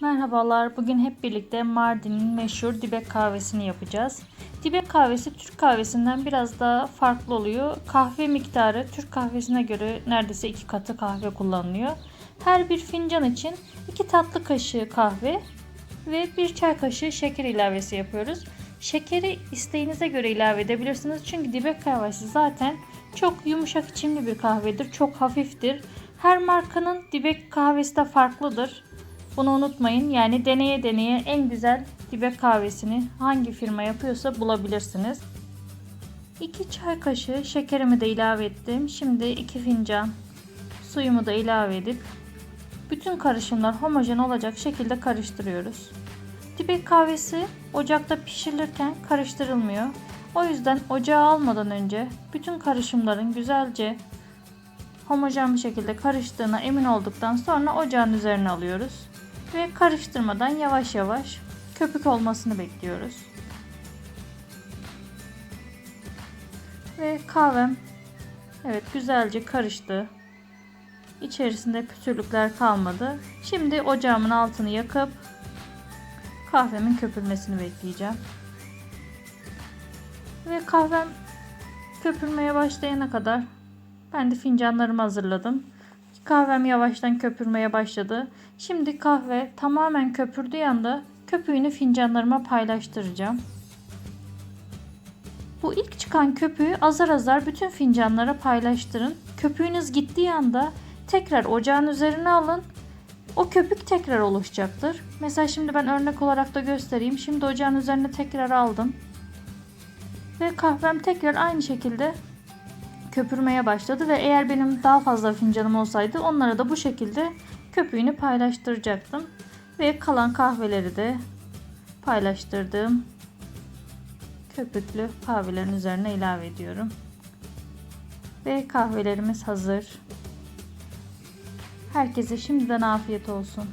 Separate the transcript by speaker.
Speaker 1: Merhabalar. Bugün hep birlikte Mardin'in meşhur dibek kahvesini yapacağız. Dibek kahvesi Türk kahvesinden biraz daha farklı oluyor. Kahve miktarı Türk kahvesine göre neredeyse iki katı kahve kullanılıyor. Her bir fincan için iki tatlı kaşığı kahve ve bir çay kaşığı şeker ilavesi yapıyoruz. Şekeri isteğinize göre ilave edebilirsiniz. Çünkü dibek kahvesi zaten çok yumuşak içimli bir kahvedir. Çok hafiftir. Her markanın dibek kahvesi de farklıdır. Bunu unutmayın. Yani deneye deneye en güzel dibek kahvesini hangi firma yapıyorsa bulabilirsiniz. 2 çay kaşığı şekerimi de ilave ettim. Şimdi 2 fincan suyumu da ilave edip bütün karışımlar homojen olacak şekilde karıştırıyoruz. Dibek kahvesi ocakta pişirilirken karıştırılmıyor. O yüzden ocağa almadan önce bütün karışımların güzelce homojen bir şekilde karıştığına emin olduktan sonra ocağın üzerine alıyoruz. Ve karıştırmadan yavaş yavaş köpük olmasını bekliyoruz. Ve kahvem evet güzelce karıştı. İçerisinde pütürlükler kalmadı. Şimdi ocağımın altını yakıp kahvemin köpürmesini bekleyeceğim. Ve kahvem köpürmeye başlayana kadar ben de fincanlarımı hazırladım. Kahvem yavaştan köpürmeye başladı. Şimdi kahve tamamen köpürdüğü anda köpüğünü fincanlarıma paylaştıracağım. Bu ilk çıkan köpüğü azar azar bütün fincanlara paylaştırın. Köpüğünüz gittiği anda tekrar ocağın üzerine alın. O köpük tekrar oluşacaktır. Mesela şimdi ben örnek olarak da göstereyim. Şimdi ocağın üzerine tekrar aldım. Ve kahvem tekrar aynı şekilde köpürmeye başladı ve eğer benim daha fazla fincanım olsaydı onlara da bu şekilde köpüğünü paylaştıracaktım. Ve kalan kahveleri de paylaştırdığım köpüklü kahvelerin üzerine ilave ediyorum. Ve kahvelerimiz hazır. Herkese şimdiden afiyet olsun.